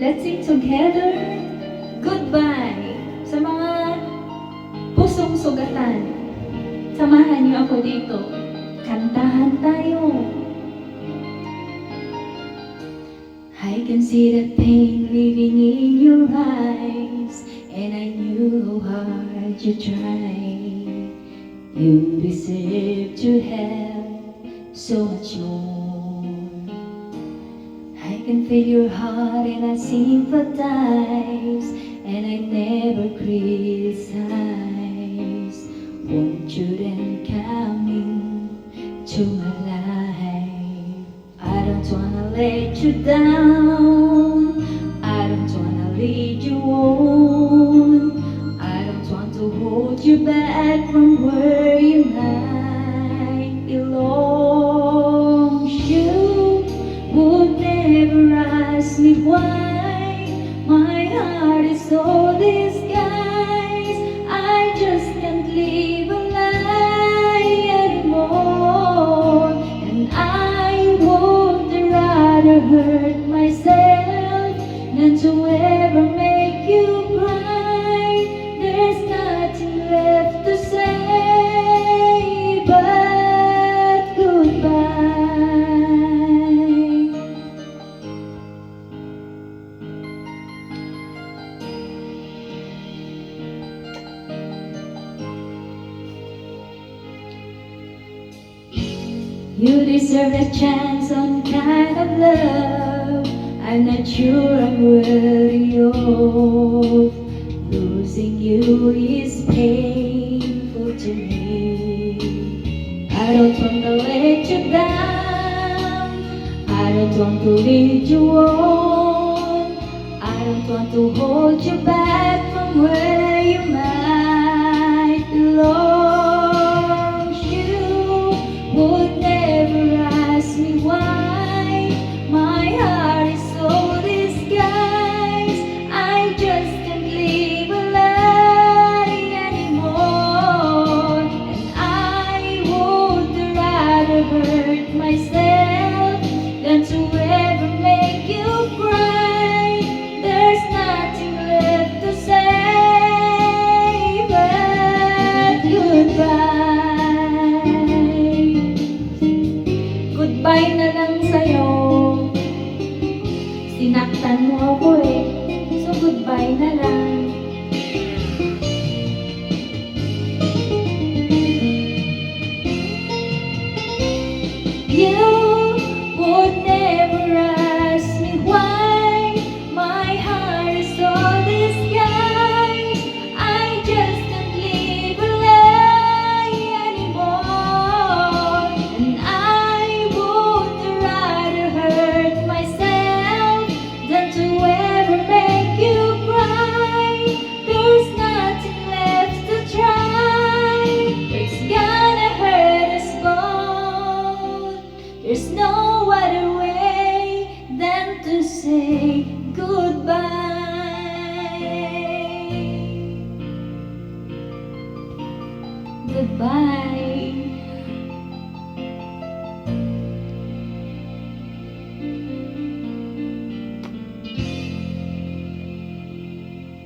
let's sing together. Goodbye sa mga pusong sugatan. Samahan niyo ako dito. Kantahan tayo. I can see the pain living in your eyes, and I knew how hard you tried. You deserve to have so much more. Can feel your heart and I sympathize, and I never criticize. Won't you then come into my life? I don't wanna let you down. I don't wanna lead you on. I don't want to hold you back from where you might ไว้ My heart You deserve a chance on kind of love. I'm not sure I'm worthy of. Losing you is painful to me. I don't want to let you down. I don't want to lead you on. I don't want to hold you back from where Sinaktan mo ako eh. So goodbye na lang. You say goodbye. Goodbye.